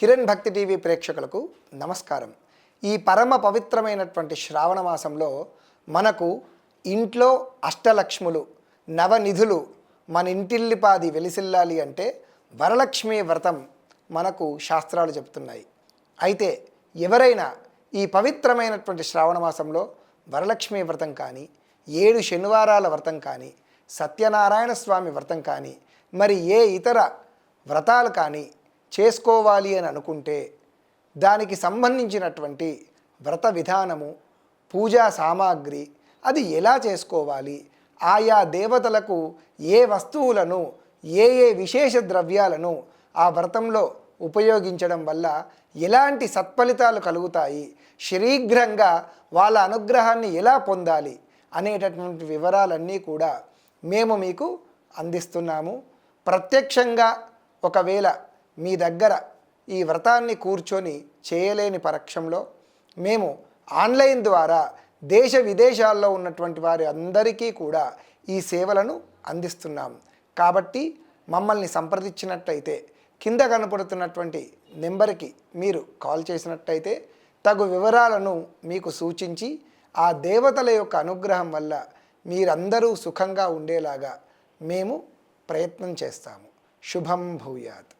కిరణ్ భక్తి టీవీ ప్రేక్షకులకు నమస్కారం. ఈ పరమ పవిత్రమైనటువంటి శ్రావణ మాసంలో మనకు ఇంట్లో అష్టలక్ష్ములు నవనిధులు మన ఇంటిల్లిపాది వెలిసిల్లాలి అంటే వరలక్ష్మి వ్రతం మనకు శాస్త్రాలు చెప్తున్నాయి. అయితే ఎవరైనా ఈ పవిత్రమైనటువంటి శ్రావణ మాసంలో వరలక్ష్మి వ్రతం కానీ ఏడు శనివారాల వ్రతం కానీ సత్యనారాయణ స్వామి వ్రతం కానీ మరి ఏ ఇతర వ్రతాలు కానీ చేసుకోవాలి అని అనుకుంటే దానికి సంబంధించినటువంటి వ్రత విధానము పూజా సామాగ్రి అది ఎలా చేసుకోవాలి? ఆయా దేవతలకు ఏ వస్తువులను ఏ ఏ విశేష ద్రవ్యాలను ఆ వ్రతంలో ఉపయోగించడం వల్ల ఎలాంటి సత్ఫలితాలు కలుగుతాయి? శీఘ్రంగా వాళ్ళ అనుగ్రహాన్ని ఎలా పొందాలి? అనేటటువంటి వివరాలన్నీ కూడా మేము మీకు అందిస్తున్నాము. ప్రత్యక్షంగా ఒకవేళ మీ దగ్గర ఈ వ్రతాన్ని కూర్చొని చేయలేని పరక్షంలో మేము ఆన్లైన్ ద్వారా దేశ విదేశాల్లో ఉన్నటువంటి వారి అందరికీ కూడా ఈ సేవలను అందిస్తున్నాం. కాబట్టి మమ్మల్ని సంప్రదించినట్టయితే కింద కనపడుతున్నటువంటి నెంబర్కి మీరు కాల్ చేసినట్టయితే తగు వివరాలను మీకు సూచించి ఆ దేవతల యొక్క అనుగ్రహం వల్ల మీరందరూ సుఖంగా ఉండేలాగా మేము ప్రయత్నం చేస్తాము. శుభం భూయాత్.